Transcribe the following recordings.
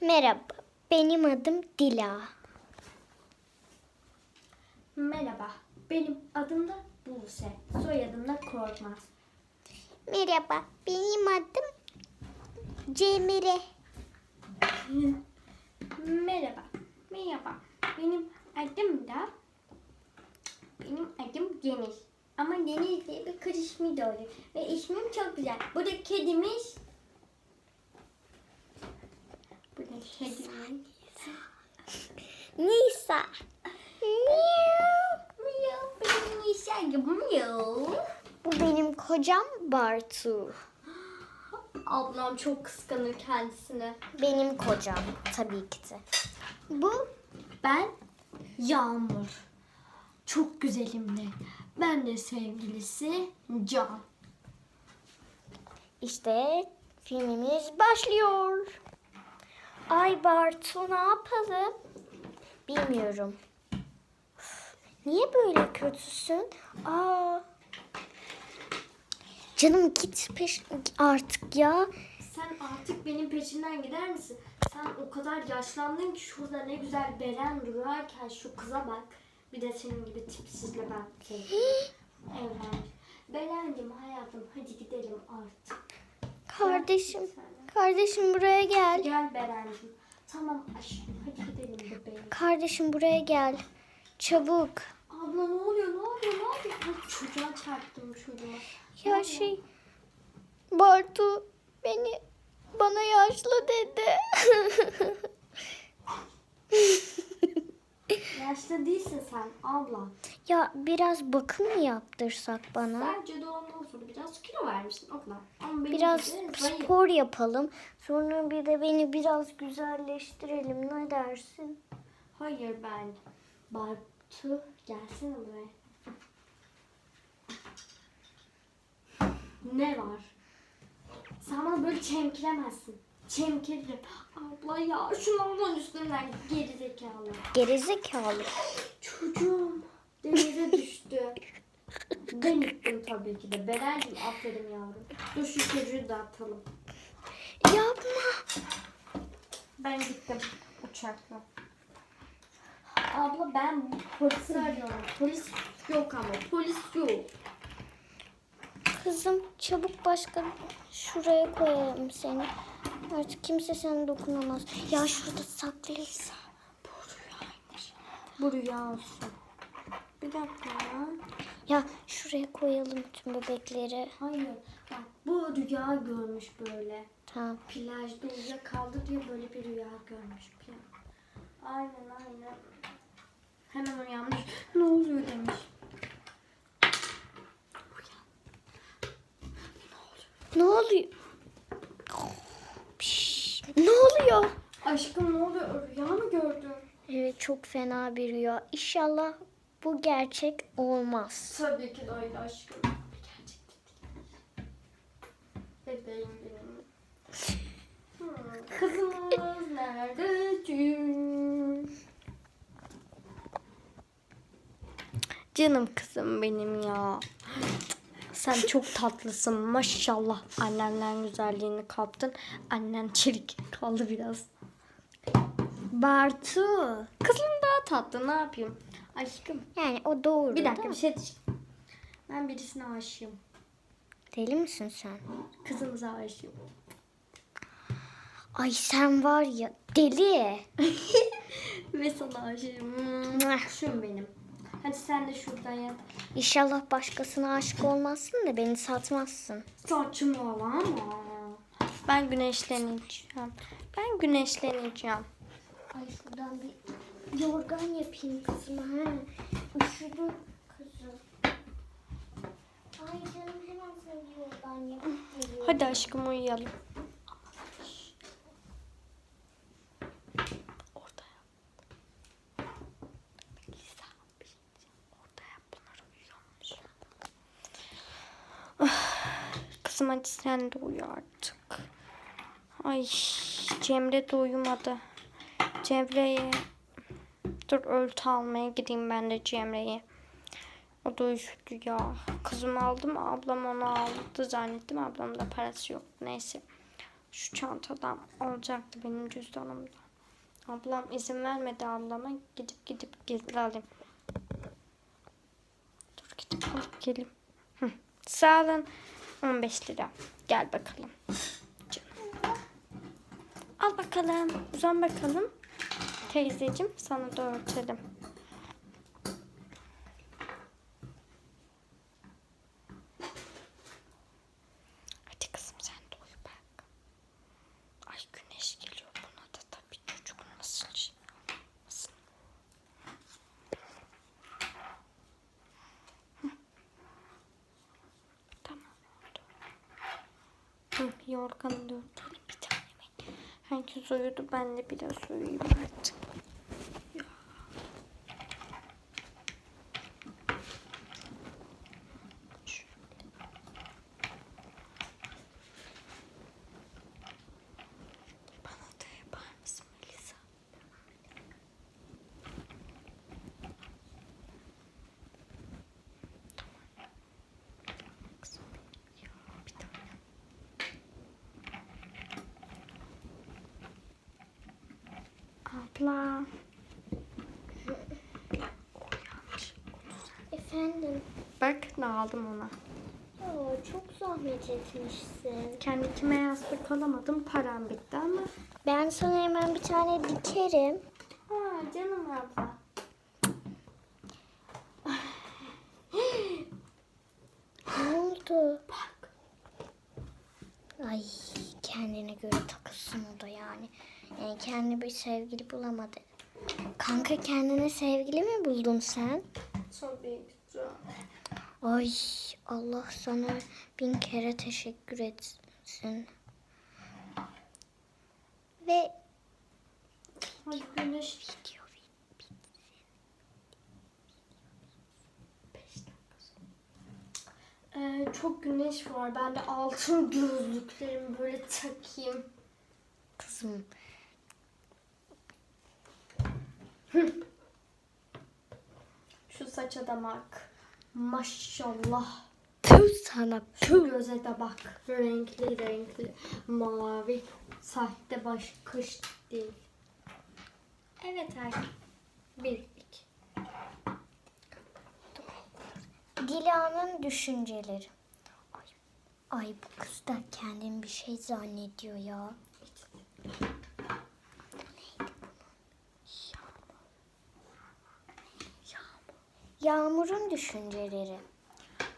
Merhaba, benim adım Dila. Merhaba, benim adım da Buse. Soyadım da Korkmaz. Merhaba, benim adım Cemile. Merhaba, merhaba. Benim adım da benim adım Deniz. Ama Deniz diye bir kız ismi doğdu. Ve ismim çok güzel. Bu da kedimiz. Nisa. Nisa'yım miyav. Bu benim kocam Bartu. Ablam çok kıskanır kendisini. Benim kocam tabii ki de. Bu ben Yağmur. Çok güzelimdi. Ben de sevgilisi Can. İşte filmimiz başlıyor. Ay Bartu ne yapalım? Bilmiyorum. Niye böyle kötüsün? Aa. Canım git peş artık ya. Sen artık benim peşimden gider misin? Sen o kadar yaşlandın ki şurada ne güzel Beren durarken şu kıza bak. Bir de senin gibi tipsizle ben sevgilim. Evlenmiş. Beren'cim hayatım hadi gidelim artık. Kardeşim, kardeşim buraya gel. Gel Beren'cim. Tamam aşkım hadi gidelim bebeğim. Kardeşim buraya gel. Çabuk. Abla ne oluyor ne oluyor ne oluyor? Ay, çocuğa çarptım çocuğa. Ya şey Bartu beni bana yaşlı dedi. Yaşlı değilsin sen abla. ya biraz bakım mı yaptırsak bana? Bence doğumdan sonra biraz kilo vermişsin kadar. Ama benim Biraz gibi zayıf. spor yapalım. Sonra bir de beni biraz güzelleştirelim. Ne dersin? Hayır ben. Bartu gelsene buraya. Ne var? Sen bana böyle çemkiremezsin. Çemkiririm. Abla ya şunu ablanın üstünden geri zekalı. Gerizekalı. Çocuğum denize düştü. Ben gittim tabii ki de. Beren'cim aferin yavrum. Dur şu çocuğu da atalım. Yapma. Ben gittim uçakla. Abla ben polisi arıyorum. Polis yok ama polis yok. Kızım çabuk başka şuraya koyalım seni. Artık kimse sana dokunamaz. Ya şurada saklayız. Bu rüya olsun. Bir dakika ya. Ya şuraya koyalım bütün bebekleri. Hayır. Bak bu rüya görmüş böyle. Tamam. Plajda uyuyakaldı diye böyle bir rüya görmüş. Aynen aynen. Hemen uyanmış. Ne oluyor demiş. Ne oluyor? Piş, ne oluyor? Aşkım ne oluyor? Rüya mı gördün? Evet çok fena bir rüya. İnşallah bu gerçek olmaz. Tabii ki de öyle aşkım. Gerçekten değil. Bebeğim benim. Hmm, Kızımız nerede? Canım kızım benim ya. Sen çok tatlısın maşallah. Annenden güzelliğini kaptın. Annen çelik kaldı biraz. Bartu. Kızım daha tatlı ne yapayım? Aşkım. Yani o doğru. Bir dakika da. bir şey diyeceğim. Ben birisine aşığım. Deli misin sen? Kızımıza aşığım. Ay sen var ya deli. Ve sana aşığım. Kuşum benim. Hadi sen de şuradan yat. İnşallah başkasına aşık olmazsın da beni satmazsın. Saçmalama. Ben güneşleneceğim. Ben güneşleneceğim. Ay şuradan bir yorgan yapayım kızıma. He. Üşüdü kızım. Ay canım hemen sana bir yorgan yapayım. Hadi aşkım uyuyalım. Sen de uyu artık. Ay Cemre de uyumadı. Cemre'ye dur öltü almaya gideyim ben de Cemre'ye. O da üşüdü ya. Kızım aldım ablam onu aldı zannettim. Ablamda parası yok. Neyse. Şu çantadan olacaktı benim cüzdanımda. Ablam izin vermedi ablama. Gidip gidip gizli alayım. Dur gidip alıp geleyim. Sağ olun. 15 lira. Gel bakalım. Canım. Al bakalım. Uzan bakalım. Teyzeciğim sana da örtelim. Hadi kızım sen de uyu bak. Ay güneş geliyor buna da tabii çocuk nasıl şey olmasın. Hı. Tamam oldu. Hı, yorganı örtelim bir tane. Herkes uyudu ben de biraz uyuyayım artık. Ya. Şöyle. Bana da yapar mısın Melisa? Tamam. Kızım benim ya bir tane. Abla. Efendim. Bak ne aldım ona. Oo, çok zahmet etmişsin. Kendime yastık alamadım. Param bitti ama. Ben sana hemen bir tane dikerim. Aa, canım abla. Ne oldu? Bak. Ay kendine göre takılsın o da yani. Yani kendi bir sevgili bulamadı. Kanka kendine sevgili mi buldun sen? Tabii güzel. Ay Allah sana bin kere teşekkür etsin. Ve Ay güneş. video Ee, çok güneş var. Ben de altın gözlüklerimi böyle takayım. Kızım Şu saça da bak. Maşallah. tüh sana Şu göze de bak. Renkli renkli. Mavi. Sahte baş kış değil. Evet artık. Bir, iki. Dila'nın düşünceleri. Ay, ay bu kız da kendini bir şey zannediyor ya. Yağmur'un düşünceleri.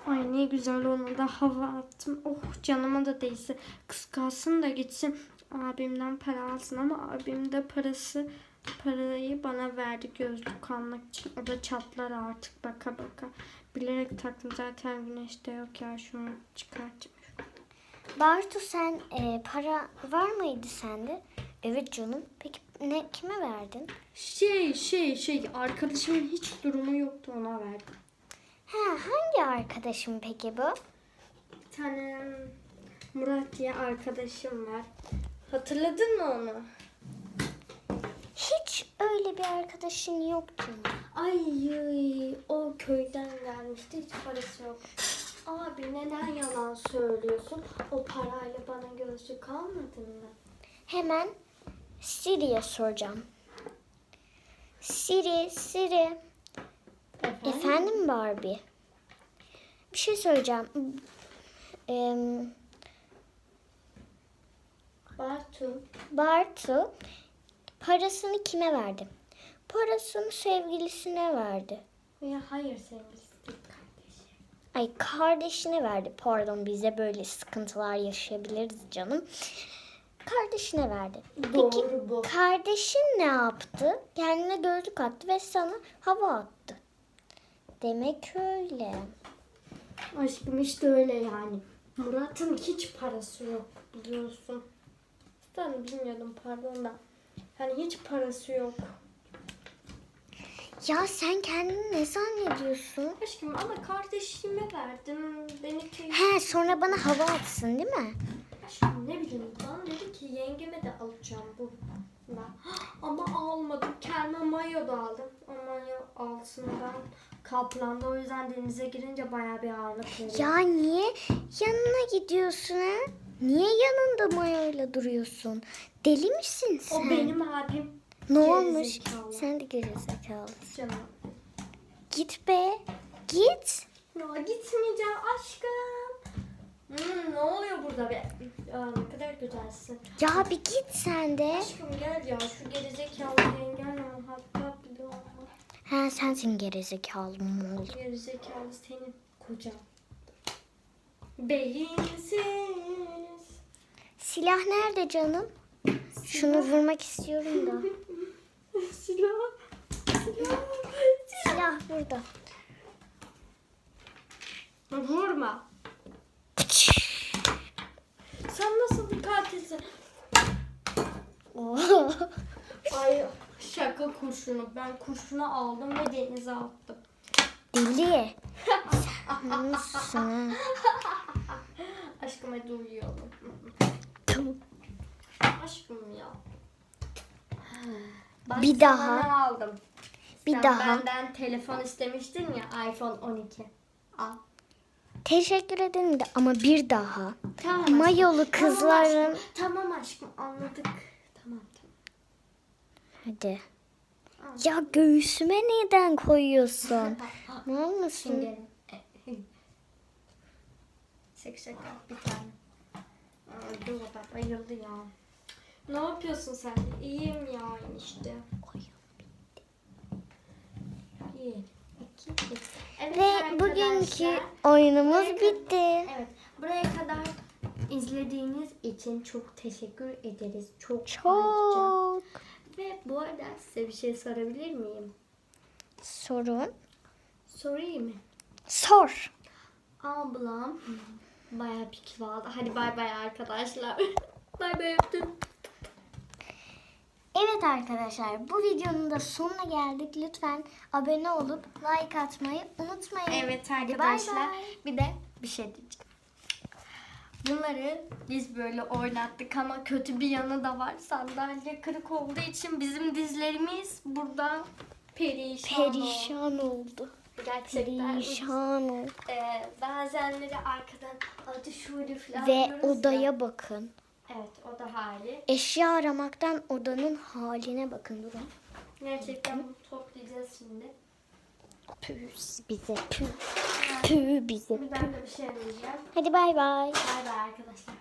Ay ne güzel ona da hava attım. Oh canıma da değse. Kıskansın da gitsin. Abimden para alsın ama abim de parası parayı bana verdi gözlük almak için. O da çatlar artık baka baka. Bilerek taktım zaten güneşte yok ya şunu çıkartayım. Bartu sen e, para var mıydı sende? Evet canım. Peki ne kime verdin? Şey şey şey arkadaşımın hiç durumu yoktu ona verdim. Ha hangi arkadaşım peki bu? Bir tane Murat diye arkadaşım var. Hatırladın mı onu? Hiç öyle bir arkadaşın yok canım. Ay o köyden gelmişti. Hiç parası yok. Abi neden yalan söylüyorsun? O parayla bana gözlük almadın mı? Hemen Siri'ye soracağım. Siri, Siri. Efendim Barbie. Bir şey söyleyeceğim. Ee, Bartu. Bartu parasını kime verdi? Parasını sevgilisine verdi. Ya hayır sevgilisi. Ay kardeşine verdi. Pardon bize böyle sıkıntılar yaşayabiliriz canım. Kardeşine verdi. Peki Doğru kardeşin ne yaptı? Kendine gözlük attı ve sana hava attı. Demek öyle. Aşkım işte öyle yani. Murat'ın hiç parası yok biliyorsun. Ben bilmiyordum pardon da. Yani hiç parası yok. Ya sen kendini ne zannediyorsun? Aşkım ama kardeşime verdim. Beni köy... He sonra bana hava atsın değil mi? Aşkım ne bileyim bana dedi ki yengeme de alacağım bu. Ben. Ama almadım. Kendime mayo da aldım. O mayo altından kaplandı. O yüzden denize girince bayağı bir ağırlık veriyor. Ya niye yanına gidiyorsun ha? Niye yanında Maya'yla duruyorsun? Deli misin sen? O benim abim. Ne olmuş? Sen de gerizekalısın. Canım. Git be. Git. Ya gitmeyeceğim aşkım. Hmm, ne oluyor burada be? Aa, ne kadar güzelsin. Ya bir git sen de. Aşkım gel ya şu gerizekalı yengen. Hatta bile olma. Ha sensin gerizekalı mı oldu? Gerizekalı senin kocan. Beyinsiz. Silah nerede canım? Şunu vurmak istiyorum da. Silah. Silah. Silah burada. Vurma. Sen nasıl bir katilsin? Ay şaka kurşunu. Ben kurşunu aldım ve denize attım. Deli. Sen? Aşkım hadi uyuyalım. Tamam. Aşkım ya. Bak Bir sana daha. ne aldım? Bir Sen daha. benden telefon istemiştin ya iPhone 12. Al. Teşekkür ederim de ama bir daha. Tamam aşkım. Mayolu kızların. Tamam aşkım, tamam aşkım anladık. Tamam tamam. Hadi. Ya göğsüme neden koyuyorsun? ne olmasın? Şaka şaka bir tane. Aa, dur baba bayıldı ya. Ne yapıyorsun sen? İyiyim ya işte. Bir, iki, üç. Evet Ve bugünkü oyunumuz Buraya bitti. Evet. Buraya kadar izlediğiniz için çok teşekkür ederiz. Çok. Çok. Ve bu arada size bir şey sorabilir miyim? Sorun. Sorayım mı? Sor. Ablam bayağı bir kilo aldı. Hadi bay bay arkadaşlar. bay bay öptüm. Evet arkadaşlar bu videonun da sonuna geldik. Lütfen abone olup like atmayı unutmayın. Evet arkadaşlar. bay. Bir de bir şey diyeceğim. Bunları biz böyle oynattık ama kötü bir yanı da var. Sandalye kırık olduğu için bizim dizlerimiz burada perişan, oldu. Perişan oldu. Gerçekten. Perişan oldu. Ee, bazenleri arkadan adı şöyle falan Ve odaya bakın. Evet oda hali. Eşya aramaktan odanın haline bakın durun. Gerçekten bunu toplayacağız şimdi. Püh bize püh. Püh bize. Şimdi ben de bir şey diyeceğim. Hadi bay bay. Bay bay arkadaşlar.